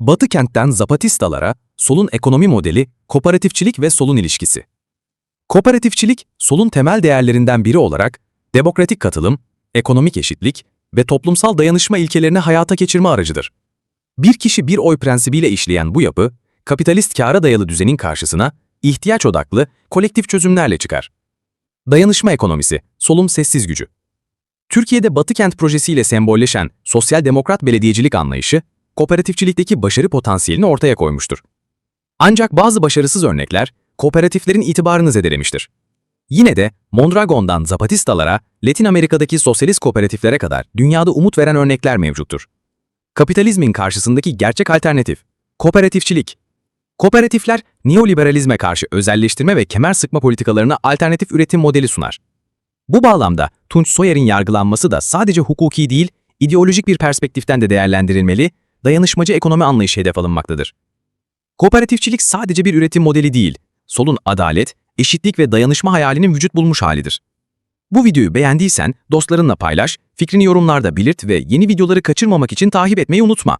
Batı kentten Zapatistalara, solun ekonomi modeli, kooperatifçilik ve solun ilişkisi. Kooperatifçilik, solun temel değerlerinden biri olarak demokratik katılım, ekonomik eşitlik ve toplumsal dayanışma ilkelerini hayata geçirme aracıdır. Bir kişi bir oy prensibiyle işleyen bu yapı, kapitalist kâra dayalı düzenin karşısına ihtiyaç odaklı, kolektif çözümlerle çıkar. Dayanışma ekonomisi, solun sessiz gücü. Türkiye'de Batı Kent projesiyle sembolleşen sosyal demokrat belediyecilik anlayışı, kooperatifçilikteki başarı potansiyelini ortaya koymuştur. Ancak bazı başarısız örnekler, kooperatiflerin itibarını zedelemiştir. Yine de Mondragon'dan Zapatistalara, Latin Amerika'daki sosyalist kooperatiflere kadar dünyada umut veren örnekler mevcuttur. Kapitalizmin karşısındaki gerçek alternatif, kooperatifçilik. Kooperatifler, neoliberalizme karşı özelleştirme ve kemer sıkma politikalarına alternatif üretim modeli sunar. Bu bağlamda Tunç Soyer'in yargılanması da sadece hukuki değil, ideolojik bir perspektiften de değerlendirilmeli, dayanışmacı ekonomi anlayışı hedef alınmaktadır. Kooperatifçilik sadece bir üretim modeli değil, solun adalet, eşitlik ve dayanışma hayalinin vücut bulmuş halidir. Bu videoyu beğendiysen dostlarınla paylaş, fikrini yorumlarda belirt ve yeni videoları kaçırmamak için takip etmeyi unutma.